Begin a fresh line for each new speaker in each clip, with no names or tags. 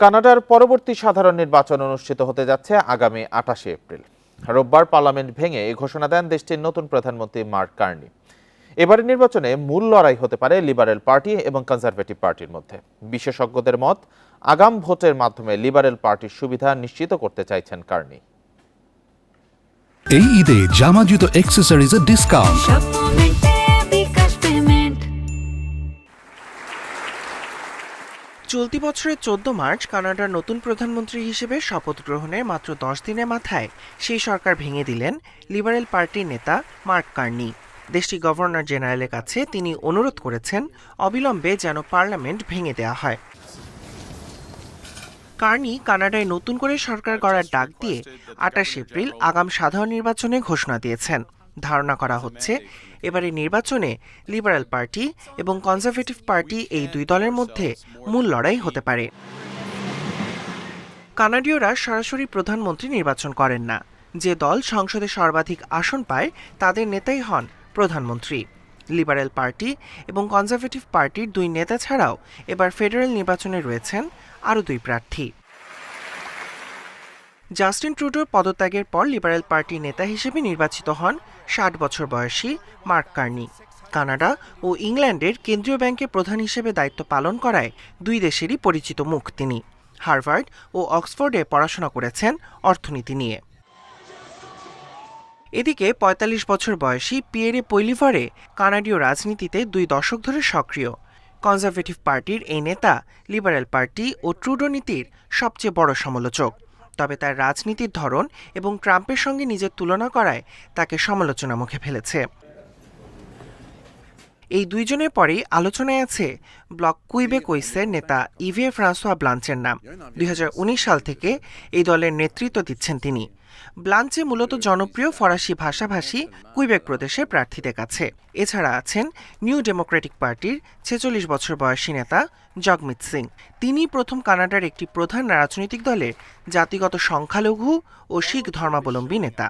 কানাডার পরবর্তী সাধারণ নির্বাচন অনুষ্ঠিত হতে যাচ্ছে আগামী আটাশে এপ্রিল। রোববার পার্লামেন্ট ভেঙে এই ঘোষণা দেন দেশটির নতুন প্রধানমন্ত্রী মার্ক কার্নি। এবারের নির্বাচনে মূল লড়াই হতে পারে লিবারেল পার্টি এবং কনজারভেটিভ পার্টির মধ্যে। বিশেষজ্ঞদের মত আগাম ভোটের মাধ্যমে লিবারেল পার্টির সুবিধা নিশ্চিত করতে চাইছেন কার্নি।
এই ঈদে জামা জুতো অ্যাক্সেসরিজের ডিসকাউন্ট
চলতি বছরের চোদ্দ মার্চ কানাডার নতুন প্রধানমন্ত্রী হিসেবে শপথ গ্রহণের মাত্র দশ দিনের মাথায় সেই সরকার ভেঙে দিলেন লিবারেল পার্টির নেতা মার্ক কার্নি। দেশটির গভর্নর জেনারেলের কাছে তিনি অনুরোধ করেছেন, অবিলম্বে যেন পার্লামেন্ট ভেঙে দেওয়া হয়। কার্নি কানাডায় নতুন করে সরকার গড়ার ডাক দিয়ে আটাশ এপ্রিল আগাম সাধারণ নির্বাচনে ঘোষণা দিয়েছেন। ধারণা করা হচ্ছে। এবারে নির্বাচনে লিবারেল পার্টি এবং কনজারভেটিভ পার্টি এই দুই দলের মধ্যে মূল লড়াই হতে পারে। কানাডীয়রা সরাসরি প্রধানমন্ত্রী নির্বাচন করেন না। যে দল সংসদে সর্বাধিক আসন পায়, তাদের নেতাই হন প্রধানমন্ত্রী। লিবারেল পার্টি এবং কনজারভেটিভ পার্টির দুই নেতা ছাড়াও এবার ফেডারেল নির্বাচনে রয়েছেন আরও দুই প্রার্থী। জাস্টিন ট্রুডোর পদত্যাগের পর লিবারেল পার্টির নেতা হিসেবে নির্বাচিত হন ষাট বছর বয়সী মার্ক কার্নি। কানাডা ও ইংল্যান্ডের কেন্দ্রীয় ব্যাংকের প্রধান হিসেবে দায়িত্ব পালন করায় দুই দেশেরই পরিচিত মুখ তিনি। হার্ভার্ড ও অক্সফোর্ডে পড়াশোনা করেছেন অর্থনীতি নিয়ে। এদিকে ৪৫ বছর বয়সী পিয়েরে পৈলিভারে কানাডীয় রাজনীতিতে দুই দশক ধরে সক্রিয়। কনজারভেটিভ পার্টির এই নেতা, লিবারেল পার্টি ও ট্রুডো নীতির সবচেয়ে বড় সমালোচক। তবে তার রাজনীতির ধরন এবং ট্রাম্পের সঙ্গে নিজের তুলনা করায় তাকে সমালোচনা মুখে ফেলেছে। এই দুইজনের পরেই আলোচনায় আছে ব্লক কুইবে কুইসের নেতা ইভে ফ্রান্সোয়া ব্লাঞ্চের নাম। দুই হাজার উনিশ সাল থেকে এই দলের নেতৃত্ব দিচ্ছেন তিনি। ব্লাঞ্চে মূলত জনপ্রিয় ফরাসি ভাষাভাষী কুইবেক প্রদেশের প্রার্থীদের কাছে। এছাড়া আছেন নিউ ডেমোক্রেটিক পার্টির ছেচল্লিশ বছর বয়সী নেতা জগমিত সিং। তিনি প্রথম কানাডার একটি প্রধান রাজনৈতিক দলের জাতিগত সংখ্যালঘু ও শিখ ধর্মাবলম্বী নেতা।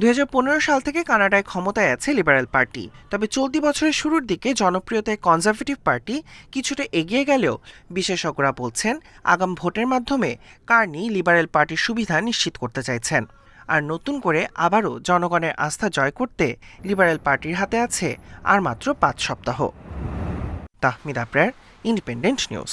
দু হাজার পনেরো সাল থেকে কানাডায় ক্ষমতায় আছে লিবারেল পার্টি। তবে চলতি বছরের শুরুর দিকে জনপ্রিয়তায় কনজারভেটিভ পার্টি কিছুটা এগিয়ে গেলেও বিশেষজ্ঞরা বলছেন, আগাম ভোটের মাধ্যমে কার্নি লিবারেল পার্টির সুবিধা নিশ্চিত করতে চাইছেন। আর নতুন করে আবারও জনগণের আস্থা জয় করতে লিবারেল পার্টির হাতে আছে আর মাত্র পাঁচ সপ্তাহ। Tahmid Aprar Independent News.